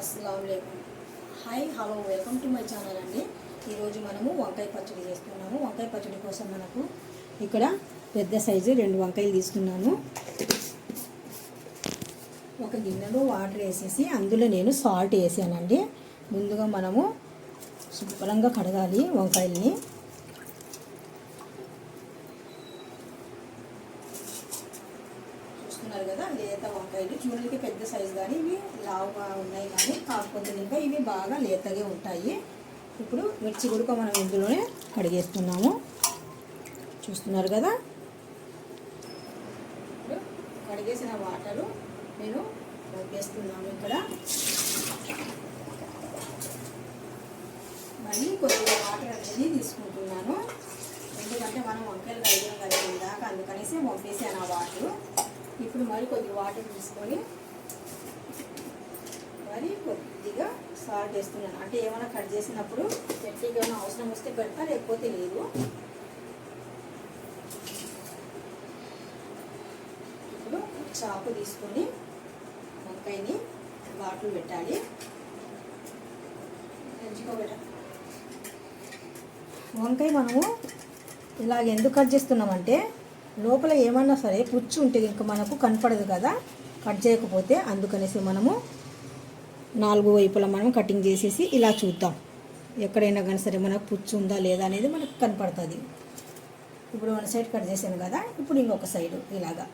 అస్సలం hi hello welcome to my channel అండి. ఈరోజు మనము వంకాయ పచ్చడి చేస్తున్నాము. వంకాయ పచ్చడి కోసం మనకు ఇక్కడ పెద్ద సైజు రెండు వంకాయలు తీసుకున్నాను. ఒక గిన్నెలో వాటర్ వేసేసి అందులో నేను సాల్ట్ వేసానండి. ముందుగా మనము శుభ్రంగా కడగాలి వంకాయల్ని చూస్తున్నారు కదా లేత వంకాయలు చూడడానికి పెద్ద సైజు కానీ ఇవి లావుగా ఉన్నాయి కానీ ఉంటుంది ఇంకా ఇవి బాగా లేతగా ఉంటాయి. ఇప్పుడు మిర్చి గుడక మనం ఇందులోనే కడిగేస్తున్నాము. చూస్తున్నారు కదా? ఇప్పుడు కడిగేసిన వాటరు నేను వేస్తున్నాను ఇక్కడ. మళ్ళీ కొద్దిగా వాటర్ అనేది తీసుకుంటున్నాను. ఎందుకంటే మనం వంకాయలు కడిగిన కలిగిన దాకా అందుకనేసి పంపేసాను ఆ వాటర్. ఇప్పుడు మరి కొద్దిగా వాటర్ తీసుకొని మరి కొద్దిగా సాల్ట్ వేస్తున్నాను. అంటే ఏమైనా కట్ చేసినప్పుడు గట్టిగా ఏమైనా అవసరం వస్తే పెడతా లేకపోతే లేదు. ఇప్పుడు చాకు తీసుకొని వంకాయని ఘాట్లు పెట్టాలి. వంకాయ మనము ఇలాగ ఎందుకు కట్ చేస్తున్నామంటే లోపల ఏమన్నా సరే పుచ్చు ఉంటే ఇంకా మనకు కనపడదు కదా. కట్ చేయకపోతే అందుకనేసి మనము నాలుగు వైపులా మనం కటింగ్ చేసేసి ఇలా చూద్దాం. ఎక్కడైనా కానీ సరే మనకు పుచ్చు ఉందా లేదా అనేది మనకు కనపడుతుంది. ఇప్పుడు మన సైడ్ కట్ చేశాను కదా ఇప్పుడు ఇంకొక సైడు ఇలాగా.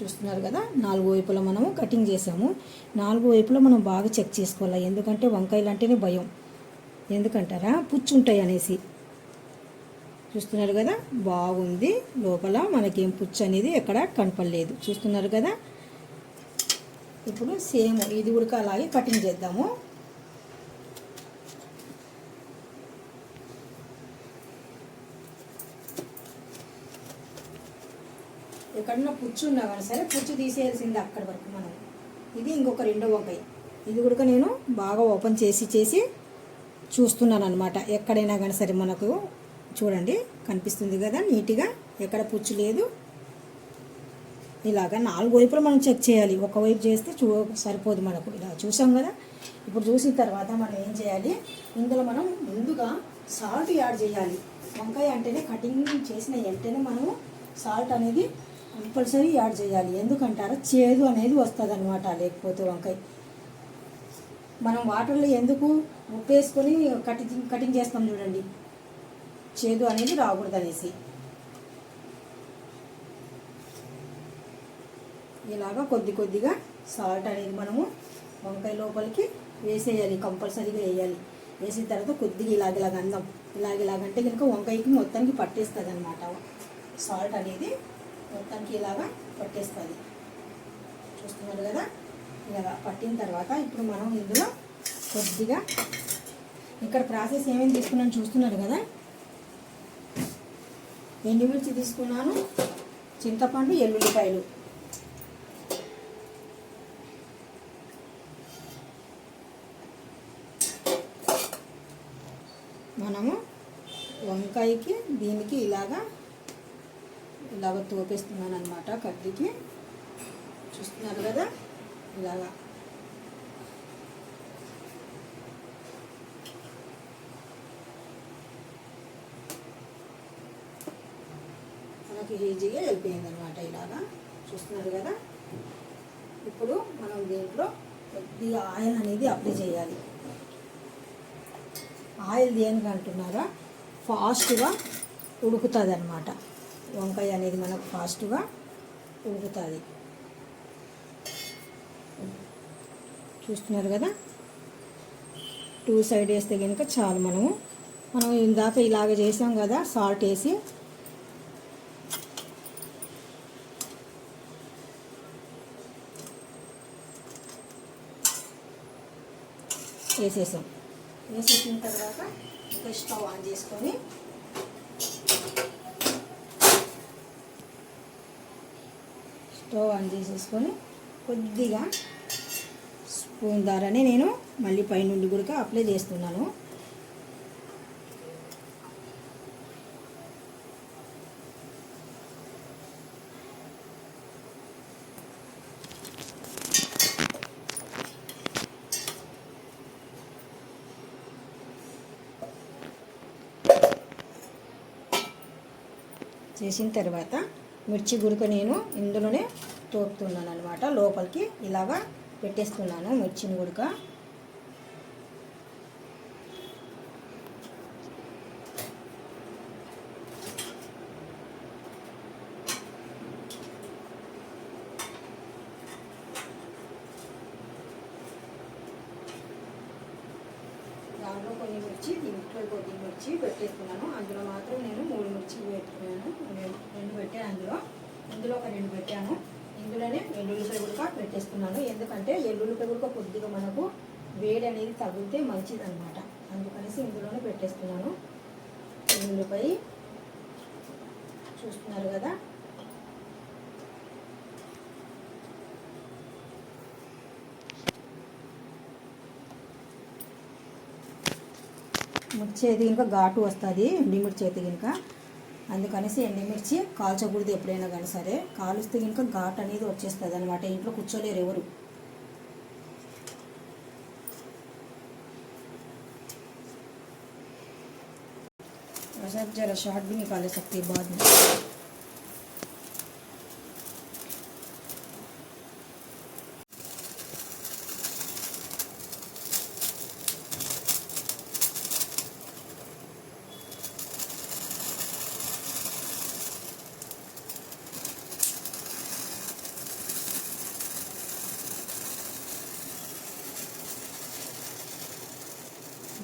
చూస్తున్నారు కదా నాలుగు వైపులా మనము కటింగ్ చేసాము నాలుగు వైపులా మనం బాగా చెక్ చేసుకోవాలి. ఎందుకంటే వంకాయలు అంటేనే భయం. ఎందుకంటారా? పుచ్చు ఉంటాయి అనేసి. చూస్తున్నారు కదా? బాగుంది. లోపల మనకేం పుచ్చు అనేది ఎక్కడ కనపడలేదు. చూస్తున్నారు కదా? ఇప్పుడు సేమ్ ఇది కూడా అలాగే కటింగ్ చేద్దాము. ఎక్కడన్నా పుచ్చు ఉన్నా కానీ సరే పుచ్చు తీసేయాల్సింది అక్కడి వరకు మనం. ఇది ఇంకొక రెండో వంకాయ. ఇది కూడా నేను బాగా ఓపెన్ చేసి చేసి చూస్తున్నాను అనమాట ఎక్కడైనా కానీ సరే మనకు చూడండి కనిపిస్తుంది కదా నీట్గా ఎక్కడ పుచ్చు లేదు. ఇలాగ నాలుగు వైపులు మనం చెక్ చేయాలి. ఒకవైపు చేస్తే చూ సరిపోదు మనకు. ఇలా చూసాం కదా? ఇప్పుడు చూసిన తర్వాత మనం ఏం చేయాలి? ఇందులో మనం ముందుగా సాల్ట్ యాడ్ చేయాలి. వంకాయ అంటేనే కటింగ్ చేసిన వెంటనే మనం సాల్ట్ అనేది కంపల్సరీ యాడ్ చేయాలి. ఎందుకంటారా? చేదు అనేది వస్తుంది అనమాట లేకపోతే వంకాయ. మనం వాటర్లో ఎందుకు ఉప్పు వేసుకొని కటింగ్ కటింగ్ చేస్తాం చూడండి. చేదు అనేది రాకూడదు అనేసి ఇలాగా కొద్ది కొద్దిగా సాల్ట్ అనేది మనము వంకాయ లోపలికి వేసేయాలి కంపల్సరీగా వేయాలి. వేసిన తర్వాత కొద్దిగా ఇలాగ ఇలాగ అందం ఇలాగ ఇలాగంటే కనుక వంకాయకి మొత్తానికి పట్టేస్తుంది అనమాట సాల్ట్ అనేది మొత్తానికి ఇలాగా పట్టేస్తుంది. చూస్తున్నారు కదా? ఇలాగా పట్టిన తర్వాత ఇప్పుడు మనం ఇందులో కొద్దిగా ఇక్కడ ప్రాసెస్ ఏమేమి తీసుకున్నాను చూస్తున్నారు కదా? ఎండుమిర్చి తీసుకున్నాను చింతపండు ఎల్లుల్లిపాయలు. మనము వంకాయకి దీనికి ఇలాగా ఇలాగ తోపేస్తున్నాను అనమాట కడ్డీకి చూస్తున్నారు కదా? ఇలాగా. మనకి ఈజీగా వెళ్ళిపోయింది అనమాట ఇలాగా. చూస్తున్నారు కదా? ఇప్పుడు మనం దీంట్లో కొద్దిగా ఆయిల్ అనేది అప్లై చేయాలి. ఆయిల్ దేనికి అంటున్నారా? ఫాస్ట్గా ఉడుకుతుంది అనమాట వంకాయ అనేది మనకు ఫాస్ట్గా ఉడుకుతుంది. చూస్తున్నారు కదా? టూ సైడ్ వేస్తే కనుక చాలు మనము. మనం ఇందాక ఇలాగ చేసాం కదా సాల్ట్ వేసి వేసేసాం. వేసేసిన తర్వాత ఇంకా స్టవ్ ఆన్ చేసుకొని స్టవ్ ఆన్ చేసేసుకొని కొద్దిగా స్పూన్ ద్వారానే నేను మళ్ళీ పైనుండి కూడా అప్లై చేస్తున్నాను. చేసిన తర్వాత మిర్చి గుడక నేను ఇందులోనే తోపుతున్నాను అనమాట లోపలికి ఇలాగా పెట్టేస్తున్నాను మిర్చిని గుడుక దాంట్లో కొన్ని మిర్చి దీంట్లో కొద్ది మిర్చి పెట్టేస్తున్నాను. అందులో మాత్రం నేను మూడు మిర్చి పెట్టుకున్నాను రెండు- రెండు పెట్టాను అందులో. ఇందులో ఒక రెండు పెట్టాను. ఇందులోనే ఎల్లుల్లిపాయ ఉడక పెట్టేస్తున్నాను. ఎందుకంటే ఎల్లుల్లిపాయ ఉడక కొద్దిగా మనకు వేడి అనేది తగిలితే మంచిది అనమాట అందుకనేసి ఇందులోనే పెట్టేస్తున్నాను. ఎల్లుల్లిపాయ చూస్తున్నారు కదా. మిర్చి అయితే కనుక ఘాటు వస్తుంది ఎండిమిర్చి అయితే కనుక అందుకనేసి ఎండిమిర్చి కాల్చకూడదు ఎప్పుడైనా కానీ సరే కాలుస్తే కనుక ఘాటు అనేది వచ్చేస్తుంది అనమాట ఇంట్లో కూర్చోలేరు ఎవరు वैसे जरा शॉर्ट भी निकाल सकते हैं बाद में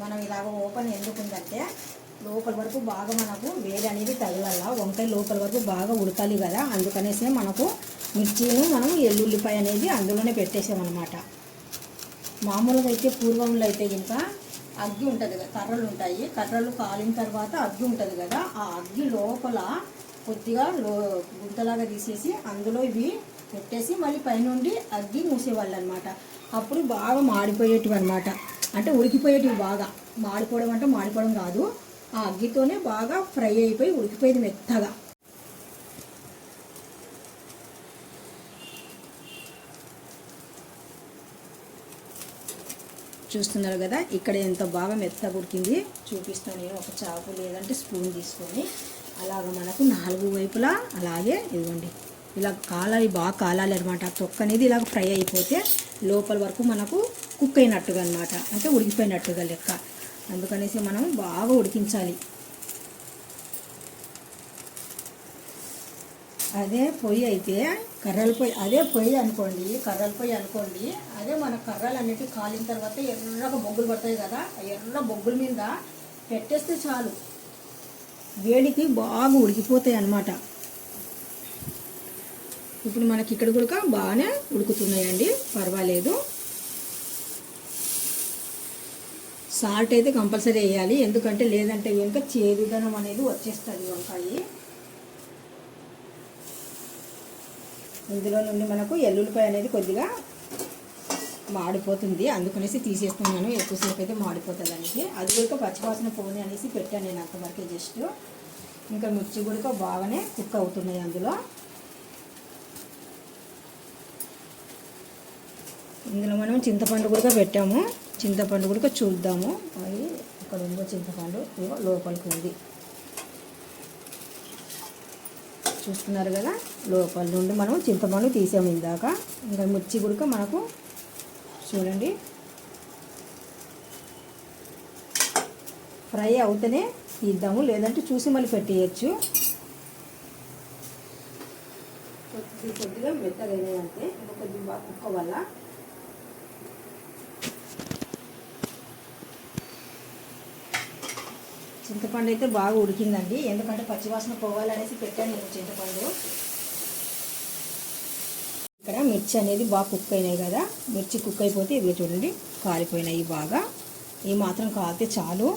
మనం ఇలాగ ఓపెన్ ఎందుకుందంటే లోపల వరకు బాగా మనకు వేడి అనేది తగలాల వంకాయ లోపల వరకు బాగా ఉడకాలి కదా. అందుకనేసే మనకు మిర్చిను మనం ఎల్లుల్లిపాయ అనేది అందులోనే పెట్టేసామన్నమాట. మామూలుగా అయితే పూర్వంలో అయితే కనుక అగ్గి ఉంటుంది కదా కర్రలు ఉంటాయి. కర్రలు కాలిన తర్వాత అగ్గి ఉంటుంది కదా. ఆ అగ్గి లోపల కొద్దిగా లో గుంతలాగా తీసేసి అందులో ఇవి పెట్టేసి మళ్ళీ పైనుండి అగ్గి మూసేవాళ్ళు అనమాట అప్పుడు బాగా మాడిపోయేటివి అనమాట అంటే ఉడికిపోయేటివి బాగా. మాడిపోవడం అంటే మాడిపోవడం కాదు. ఆ అగ్గితోనే బాగా ఫ్రై అయిపోయి ఉడికిపోయేది మెత్తగా. చూస్తున్నారు కదా ఇక్కడ ఎంత బాగా మెత్తగా ఉడికింది. చూపిస్తాను నేను ఒక చాకు లేదంటే స్పూన్ తీసుకొని. అలాగ మనకు నాలుగు వైపులా అలాగే ఇదిగోండి. ఇలా కాలాలి బాగా కాలాలి అనమాట తొక్క అనేది ఇలాగ ఫ్రై అయిపోతే లోపల వరకు మనకు కుక్ అయినట్టుగా అనమాట అంటే ఉడికిపోయినట్టుగా లెక్క. అందుకనేసి మనం బాగా ఉడికించాలి. అదే పొయ్యి అయితే కర్రల పొయ్యి అదే పొయ్యి అనుకోండి కర్రల పొయ్యి అనుకోండి అదే మన కర్రలు అన్నిటి కాలిన తర్వాత ఎర్రగా బొగ్గులు పడతాయి కదా ఆ ఎర్ర బొగ్గుల మీద పెట్టేస్తే చాలు. వేడికి బాగా ఉడికిపోతాయి అన్నమాట. ఇప్పుడు మనకి ఇక్కడ కూడా బాగానే ఉడుకుతున్నాయండి. పర్వాలేదు. సాల్ట్ అయితే కంపల్సరీ వేయాలి. ఎందుకంటే లేదంటే కనుక చేదుదనం అనేది వచ్చేస్తుంది వంకాయ. ఇందులో నుండి మనకు ఎల్లుల్లిపాయ అనేది కొద్దిగా మాడిపోతుంది. అందుకనేసి తీసేస్తున్నాను. ఎక్కువసేపు అయితే మాడిపోతుంది అనేసి అది కూడా పచ్చివాసన పోని అనేసి పెట్టాను నేను అంతవరకే జస్ట్. ఇంకా మిర్చి కూడా బాగానే కుక్ అవుతున్నాయి అందులో. ఇందులో మనం చింతపండు కూడా పెట్టాము. చింతపండు కూడా చూద్దాము. అది అక్కడ ఉందో చింతపండు? ఇదిగో లోపలికి ఉంది. చూస్తున్నారు కదా? లోపల నుండి మనం చింతపండు తీసాము ఇందాక. ఇంకా మిర్చి గుడక మనకు చూడండి. ఫ్రై అవుతూనే తీద్దాము లేదంటే చూసి మళ్ళీ పెట్టేయచ్చు. కొద్ది కొద్దిగా మెత్తగా అంతే కొద్దిగా కుక్క వల్ల చింతపండు అయితే బాగా ఉడికిందండి. ఎందుకంటే పచ్చివాసన పోవాలనేసి పెట్టాను నేను చింతపండు. ఇక్కడ మిర్చి అనేది బాగా కుక్ అయినాయి కదా. మిర్చి కుక్ అయిపోతే ఇవి చూడండి కాలిపోయినాయి బాగా. ఈ మాత్రం కాలితే చాలు.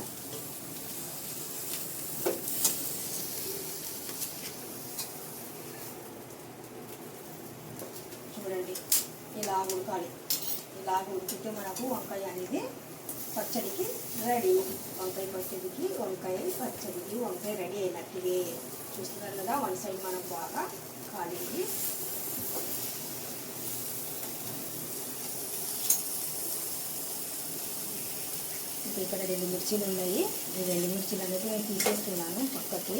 చూడండి ఇలా ఉడకాలి. ఇలా ఉడికితే మనకు వంకాయ అనేది పచ్చడికి రెడీ. వంకాయ పచ్చడికి వంకాయ పచ్చడికి వంకాయ రెడీ అయినట్టువే చూస్తున్నారు కదా వన్ సైడ్ మనం బాగా కాలింది. ఇక్కడ రెండు మిర్చీలు ఉన్నాయి. ఈ రెండు మిర్చీలు అనేది నేను తీసేస్తున్నాను పక్కకి.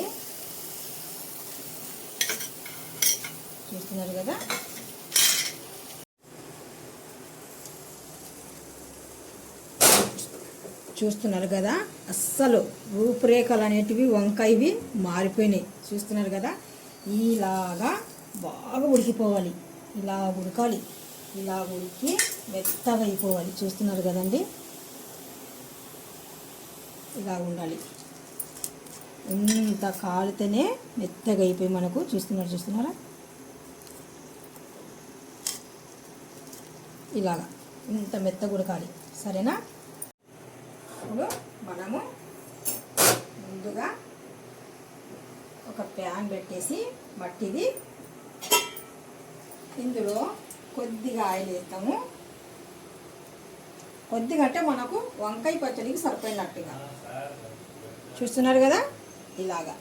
చూస్తున్నారు కదా? చూస్తున్నారు కదా? అస్సలు రూపురేఖలు అనేటివి వంకాయవి మారిపోయినాయి. చూస్తున్నారు కదా? ఇలాగా బాగా ఉడికిపోవాలి. ఇలా ఉడకాలి. ఇలా ఉడికి మెత్తగా అయిపోవాలి చూస్తున్నారు కదండి? ఇలా ఉండాలి. ఇంత కాలితేనే మెత్తగా అయిపోయి మనకు చూస్తున్నారు. చూస్తున్నారా? ఇలాగా ఇంత మెత్తగా ఉడకాలి. సరేనా? ఇప్పుడు మనము ముందుగా ఒక ప్యాన్ పెట్టేసి మట్టిది ఇందులో కొద్దిగా ఆయిల్ వేస్తాము. కొద్దిగా అంటే మనకు వంకాయ పచ్చడికి సరిపోయినట్టుగా. చూస్తున్నారు కదా? ఇలాగా.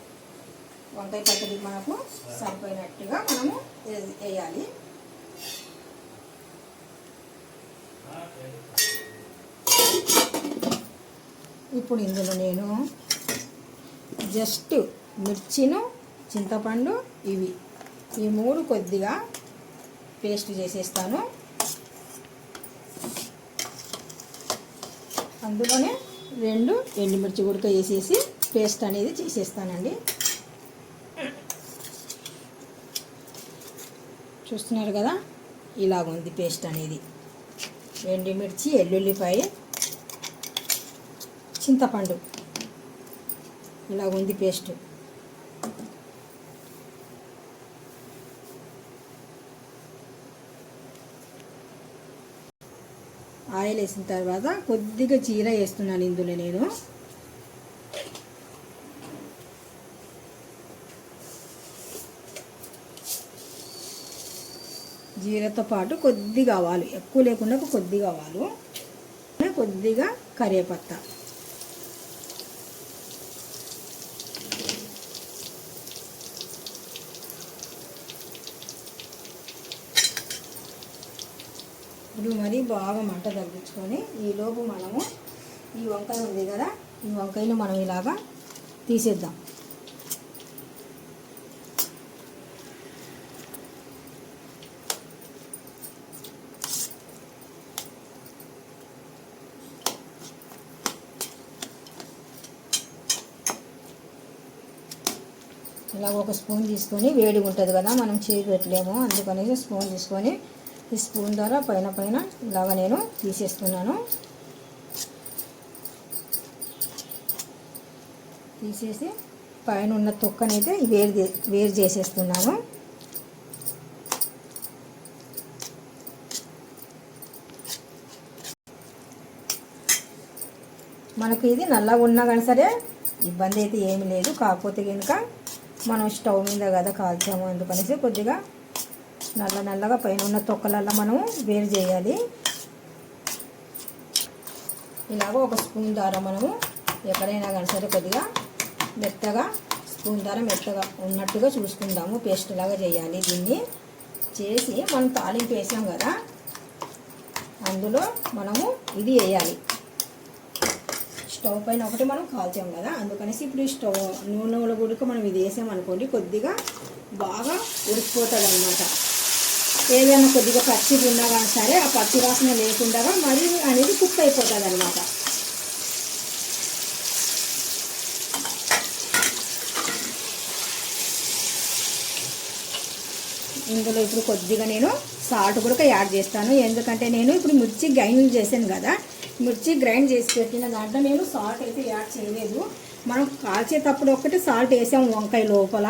వంకాయ పచ్చడికి మనకు సరిపోయినట్టుగా మనము వే- వేయాలి. ఇప్పుడు ఇందులో నేను జస్ట్ మిర్చిను చింతపండు ఇవి. ఈ మూడు కొద్దిగా పేస్ట్ చేసేస్తాను. అందులోనే రెండు ఎండుమిర్చి ఉడక వేసేసి పేస్ట్ అనేది చేసేస్తానండి. చూస్తున్నారు కదా? ఇలాగుంది పేస్ట్ అనేది. ఎండుమిర్చి ఎల్లుల్లిపాయ చింతపండు. ఇలా ఉంది పేస్ట్. ఆయిల్ వేసిన తర్వాత కొద్దిగా జీర వేస్తున్నాను ఇందులో నేను. జీరతో పాటు కొద్దిగా ఆవాలు. ఎక్కువ లేకుండా కొద్దిగా ఆవాలు. కొద్దిగా కరివేపత్త ఇప్పుడు మరీ బాగా మంట తగ్గించుకొని ఈలోపు మనము ఈ వంకాయ ఉంది కదా ఈ వంకాయను మనం ఇలాగా తీసేద్దాం. ఇలాగ ఒక స్పూన్ తీసుకొని వేడిగా ఉంటుంది కదా మనం చేయి పెట్టలేము అందుకనేసి స్పూన్ తీసుకొని ఈ స్పూన్ ద్వారా పైన పైన ఇలాగ నేను తీసేస్తున్నాను. తీసేసి పైన ఉన్న తొక్కనైతే వేరు వేరు చేసేస్తున్నాను. మనకు ఇది నల్లగా ఉన్నా కానీ సరే ఇబ్బంది అయితే ఏమీ లేదు. కాకపోతే కనుక మనం స్టవ్ మీద కదా కాల్చాము అందుకనేసి కొద్దిగా నల్ల నల్లగా పైన ఉన్న తొక్కలల్లా మనము వేరు చేయాలి. ఇలాగ ఒక స్పూన్ ద్వారా మనము ఎక్కడైనా కానీ సరే కొద్దిగా మెత్తగా స్పూన్ ద్వారా మెత్తగా ఉన్నట్టుగా చూసుకుందాము. పేస్ట్ లాగా చేయాలి దీన్ని. చేసి మనం తాలింపు వేసాం కదా అందులో మనము ఇది వేయాలి. స్టవ్ పైన ఒకటి మనం కాల్చాం కదా అందుకనేసి ఇప్పుడు ఈ స్టవ్ నూనెలో గుడికి మనం ఇది వేసామనుకోండి కొద్దిగా బాగా ఉడికిపోతుంది అనమాట ఏదైనా కొద్దిగా పచ్చి ఉన్నా కానీ సరే ఆ పచ్చి వాసన లేకుండా మరి అనేది కుక్ అయిపోతుంది అనమాట ఇందులో ఇప్పుడు కొద్దిగా నేను సాల్ట్ కూడా యాడ్ చేస్తాను. ఎందుకంటే నేను ఇప్పుడు మిర్చి గ్రైండ్ చేశాను కదా మిర్చి గ్రైండ్ చేసి పెట్టిన దాంట్లో నేను సాల్ట్ అయితే యాడ్ చేయలేదు. మనం కాల్చేటప్పుడు ఒకటి సాల్ట్ వేసాము వంకాయ లోపల.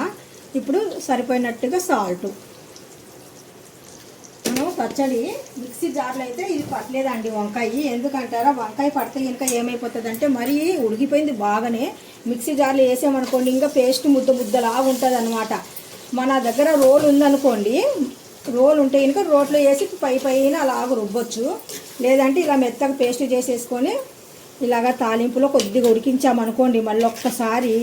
ఇప్పుడు సరిపోయినట్టుగా సాల్ట్. పచ్చడి మిక్సీ జార్లో అయితే ఇది పట్టలేదండి వంకాయ. ఎందుకంటారా వంకాయ పడితే ఇంకా ఏమైపోతుంది అంటే మరీ ఉడికిపోయింది బాగానే. మిక్సీ జార్లో వేసామనుకోండి ఇంకా పేస్ట్ ముద్ద ముద్దలా ఉంటుంది అనమాట మన దగ్గర రోల్ ఉందనుకోండి రోల్ ఉంటే కనుక రోట్లో వేసి పై పైన అలాగ రుబ్బొచ్చు. లేదంటే ఇలా మెత్తగా పేస్ట్ చేసేసుకొని ఇలాగ తాలింపులో కొద్దిగా ఉడికించామనుకోండి మళ్ళీ ఒక్కసారి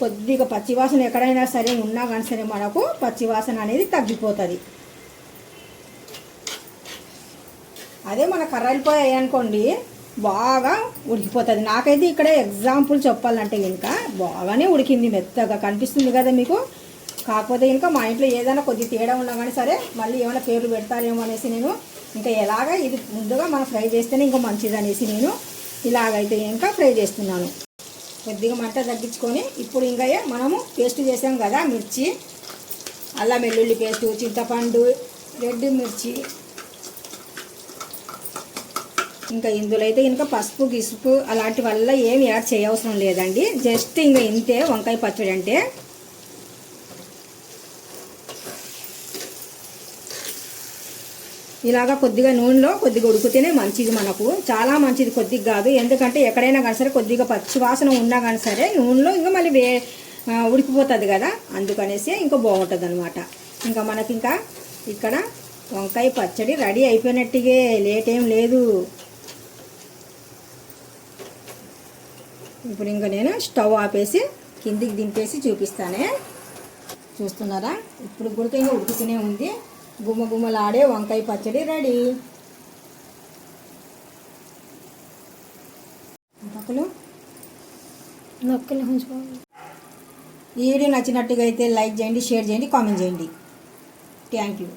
కొద్దిగా పచ్చివాసన ఎక్కడైనా సరే ఉన్నా కానీ సరే మనకు పచ్చివాసన అనేది తగ్గిపోతుంది. అదే మన కర్రలిపోయాయి అనుకోండి బాగా ఉడికిపోతుంది. నాకైతే ఇక్కడ ఎగ్జాంపుల్ చెప్పాలంటే ఇంకా బాగానే ఉడికింది మెత్తగా కనిపిస్తుంది కదా మీకు. కాకపోతే ఇంకా మా ఇంట్లో ఏదైనా కొద్ది తేడా ఉన్నా కానీ సరే మళ్ళీ ఏమైనా పేర్లు పెడతారేమో అనేసి నేను ఇంకా ఎలాగ ఇది ముందుగా మనం ఫ్రై చేస్తేనే ఇంకా మంచిది అనేసి నేను ఇలాగైతే ఇంకా ఫ్రై చేస్తున్నాను. కొద్దిగా మంట తగ్గించుకొని ఇప్పుడు ఇంకా మనము పేస్ట్ చేసాం కదా మిర్చి అల్లం వెల్లుల్లి పేస్టు చింతపండు రెడ్ మిర్చి ఇంకా ఇందులో అయితే ఇంకా పసుపు గిసుపు అలాంటి వల్ల ఏం యాడ్ చేయవసరం లేదండి. జస్ట్ ఇంకా ఇంతే వంకాయ పచ్చడి అంటే. ఇలాగా కొద్దిగా నూనెలో కొద్దిగా ఉడికితేనే మంచిది మనకు. చాలా మంచిది కొద్దిగా కాదు. ఎందుకంటే ఎక్కడైనా కానీ సరే కొద్దిగా పచ్చి వాసన ఉన్నా కానీ సరే నూనెలో ఇంకా మళ్ళీ వే ఉడికిపోతుంది కదా. అందుకనేసి ఇంకా బాగుంటుంది అనమాట ఇంకా మనకి ఇంకా ఇక్కడ వంకాయ పచ్చడి రెడీ అయిపోయినట్టుగే లేట్ ఏం లేదు. ఇప్పుడు ఇంకా నేను స్టవ్ ఆపేసి కిందికి దింపేసి చూపిస్తానే. చూస్తున్నారా? ఇప్పుడు కూడా ఇంకా ఉడుకుతూనే ఉంది. గుమ్మ గుమ్మలాడే వంకాయ పచ్చడి రెడీ. నొక్కలు? ఉంచుకోవాలి ఈ వీడియో నచ్చినట్టుగా అయితే లైక్ చేయండి షేర్ చేయండి కామెంట్ చేయండి. Thank you.